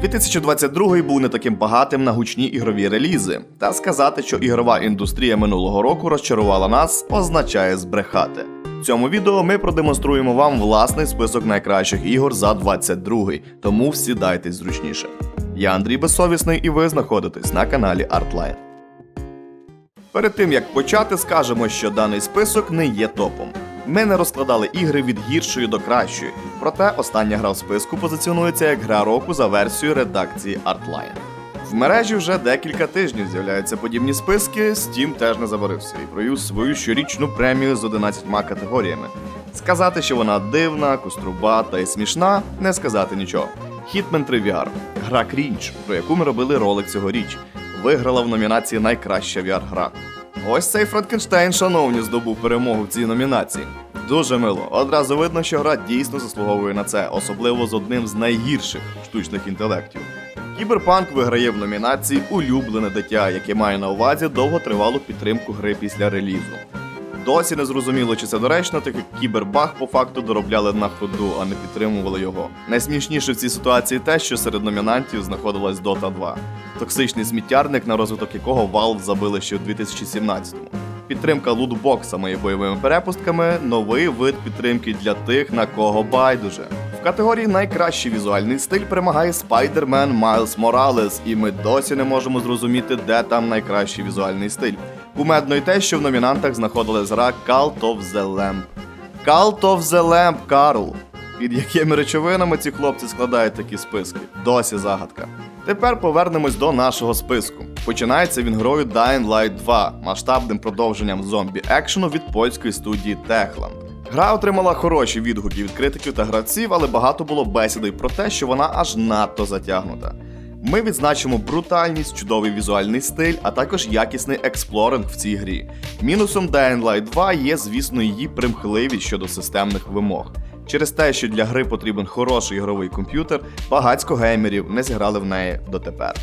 2022 був не таким багатим на гучні ігрові релізи. Та сказати, що ігрова індустрія минулого року розчарувала нас, означає збрехати. В цьому відео ми продемонструємо вам власний список найкращих ігор за 22, тому всідайтесь зручніше. Я Андрій Безсовісний, і ви знаходитесь на каналі Artline. Перед тим як почати, скажемо, що даний список не є топом. Ми не розкладали ігри від гіршої до кращої, проте остання гра в списку позиціонується як гра року за версією редакції Artline. В мережі вже декілька тижнів з'являються подібні списки, Steam теж не забарився і провів свою щорічну премію з 11 категоріями. Сказати, що вона дивна, кострубата і смішна, не сказати нічого. Hitman 3 VR – гра Крінч, про яку ми робили ролик цьогоріч, виграла в номінації Найкраща VR-гра. Ось цей Франкенштейн, шановні, здобув перемогу в цій номінації. Дуже мило. Одразу видно, що гра дійсно заслуговує на це, особливо з одним з найгірших штучних інтелектів. Кіберпанк виграє в номінації Улюблене дитя, яке має на увазі довготривалу підтримку гри після релізу. Досі не зрозуміло, чи це доречно, так як кібербаг по факту доробляли на ходу, а не підтримували його. Найсмішніше в цій ситуації те, що серед номінантів знаходилась Dota 2, токсичний сміттярник, на розвиток якого Valve забили ще в 2017-му. Підтримка лутбоксами і бойовими перепустками новий вид підтримки для тих, на кого байдуже. В категорії найкращий візуальний стиль перемагає Spider-Man Miles Morales, і ми досі не можемо зрозуміти, де там найкращий візуальний стиль. Кумедно й те, що в номінантах знаходилась гра Cult of the Lamp. Cult of the Lamp, Карл. Під якими речовинами ці хлопці складають такі списки? Досі загадка. Тепер повернемось до нашого списку. Починається він грою Dying Light 2, масштабним продовженням зомбі екшену від польської студії Techland. Гра отримала хороші відгуки від критиків та гравців, але багато було бесідей про те, що вона аж надто затягнута. Ми відзначимо брутальність, чудовий візуальний стиль, а також якісний експлоринг в цій грі. Мінусом Dying Light 2 є, звісно, її примхливість щодо системних вимог. Через те, що для гри потрібен хороший ігровий комп'ютер, багацько геймерів не зіграли в неї дотепер.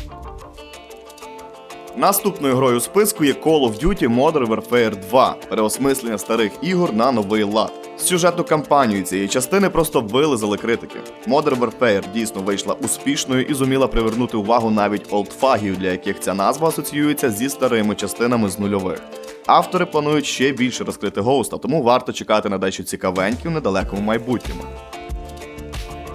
Наступною грою списку є Call of Duty Modern Warfare 2, переосмислення старих ігор на новий лад. Сюжетну кампанію цієї частини просто вилизали критики. Modern Warfare дійсно вийшла успішною і зуміла привернути увагу навіть олдфагів, для яких ця назва асоціюється зі старими частинами з нульових. Автори планують ще більше розкрити гоуста, тому варто чекати на дещо цікавенькі в недалекому майбутньому.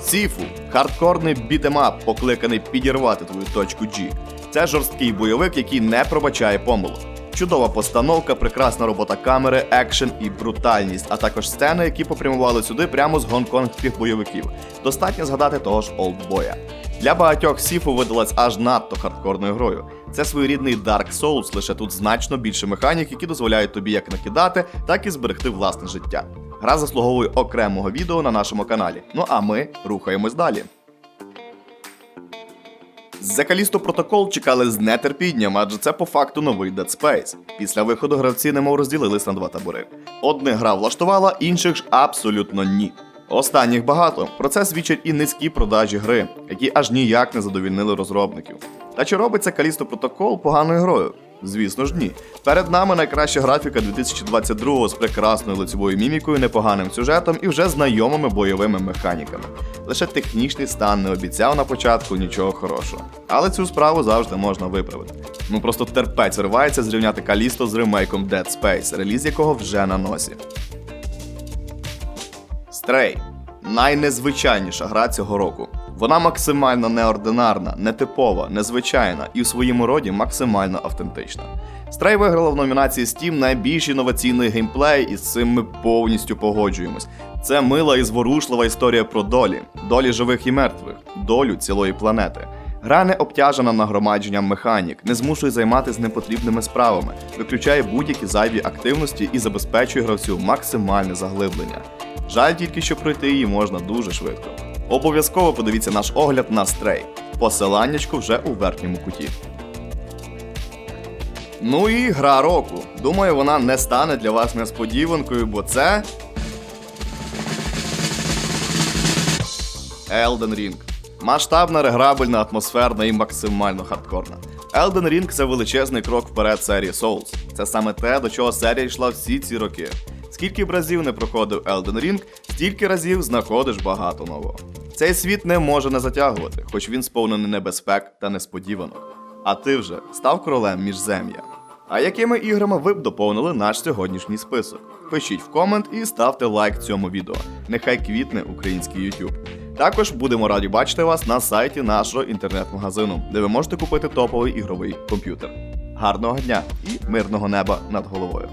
Сіфу хардкорний бітемап, покликаний підірвати твою точку G. Це жорсткий бойовик, який не пробачає помилок. Чудова постановка, прекрасна робота камери, екшен і брутальність, а також сцени, які попрямували сюди прямо з гонконгських бойовиків. Достатньо згадати того ж Олдбоя. Для багатьох Сіфу видалась аж надто хардкорною грою. Це своєрідний Dark Souls, лише тут значно більше механік, які дозволяють тобі як накидати, так і зберегти власне життя. Гра заслуговує окремого відео на нашому каналі. Ну а ми рухаємось далі. The Калісто протокол чекали з нетерпінням, адже це по факту новий Dead Space. Після виходу гравці немов розділились на два табори. Одних гра влаштувала, інших ж абсолютно ні. Останніх багато. Про це свідчать і низькі продажі гри, які аж ніяк не задовільнили розробників. Та чи робиться Калісто протокол поганою грою? Звісно ж, ні. Перед нами найкраща графіка 2022-го з прекрасною лицевою мімікою, непоганим сюжетом і вже знайомими бойовими механіками. Лише технічний стан не обіцяв на початку нічого хорошого. Але цю справу завжди можна виправити. Ну просто терпець виривається зрівняти Калісто з ремейком Dead Space, реліз якого вже на носі. Стрей найнезвичайніша гра цього року. Вона максимально неординарна, нетипова, незвичайна і в своєму роді максимально автентична. Стрей виграла в номінації Steam найбільш інноваційний геймплей, і з цим ми повністю погоджуємось. Це мила і зворушлива історія про долі, долі живих і мертвих, долю цілої планети. Гра не обтяжена нагромадженням механік, не змушує займатися непотрібними справами, виключає будь-які зайві активності і забезпечує гравцю максимальне заглиблення. Жаль тільки, що пройти її можна дуже швидко. Обов'язково подивіться наш огляд на стрей. Посиланнячко вже у верхньому куті. Ну і гра року. Думаю, вона не стане для вас несподіванкою, бо це. Elden Ring. Масштабна, реграбельна, атмосферна і максимально хардкорна. Elden Ring це величезний крок вперед серії Souls. Це саме те, до чого серія йшла всі ці роки. Скільки б разів не проходив Elden Ring, стільки разів знаходиш багато нового. Цей світ не може не затягувати, хоч він сповнений небезпек та несподіванок. А ти вже став королем міжзем'я. А якими іграми ви б доповнили наш сьогоднішній список? Пишіть в комент і ставте лайк цьому відео. Нехай квітне український YouTube. Також будемо раді бачити вас на сайті нашого інтернет-магазину, де ви можете купити топовий ігровий комп'ютер. Гарного дня і мирного неба над головою!